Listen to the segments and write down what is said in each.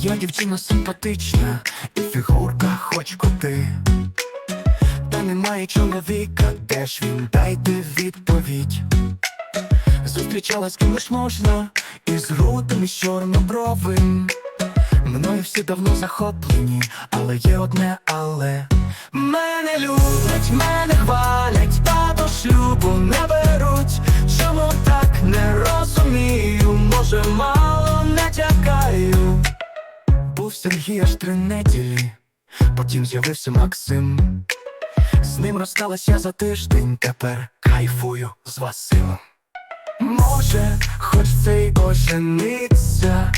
Я дівчина симпатична, і фігурка хоч куди. Та немає чоловіка, де ж він дайте відповідь. Зустрічалась з кимось можна, грудами з чорнобровим. Мною всі давно захоплені, але є одне але. Мене люблять, мене хвалять, Був Сергій аж три неділі, потім з'явився Максим. З ним розсталась я за тиждень, тепер кайфую з Василом. Може, хоч це й ожениться,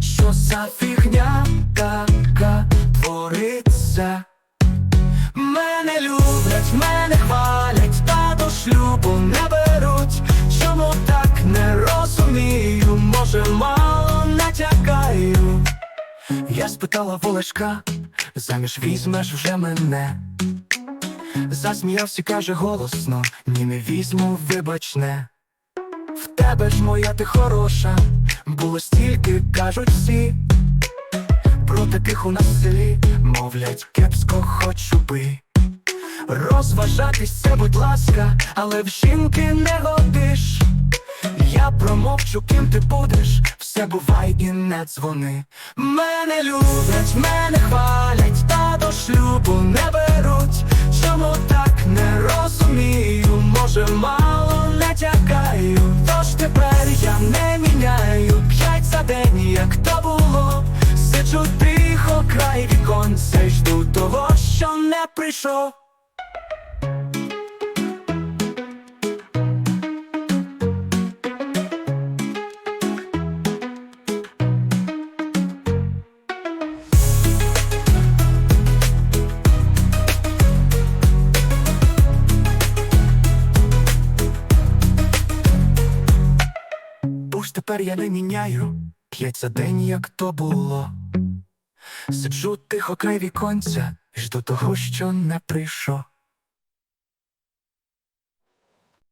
що за фігня така твориться. Мене люблять, мене хвалять, Я спитала волешка, заміж візьмеш вже мене. Засміявся, каже голосно, ні не візьму, вибачне. В тебе ж моя ти хороша, було стільки, кажуть всі. Про таких у нас селі, мовлять, кепсько хочу би. Розважатися, будь ласка, але в жінки не годиш. Я промовчу, ким ти будеш, все бувай і не дзвони. Мене люблять, мене хвалять, та до шлюбу не беруть. Чому так не розумію? Може, мало не тякаю. Тож тепер я не міняю п'ять за день, як то було. Сиджу тихо, край віконця, жду того, що не прийшов. Ж тепер я не міняю п'ять за день, як то було. Сиджу тихо край віконця, жду того, що не прийшов.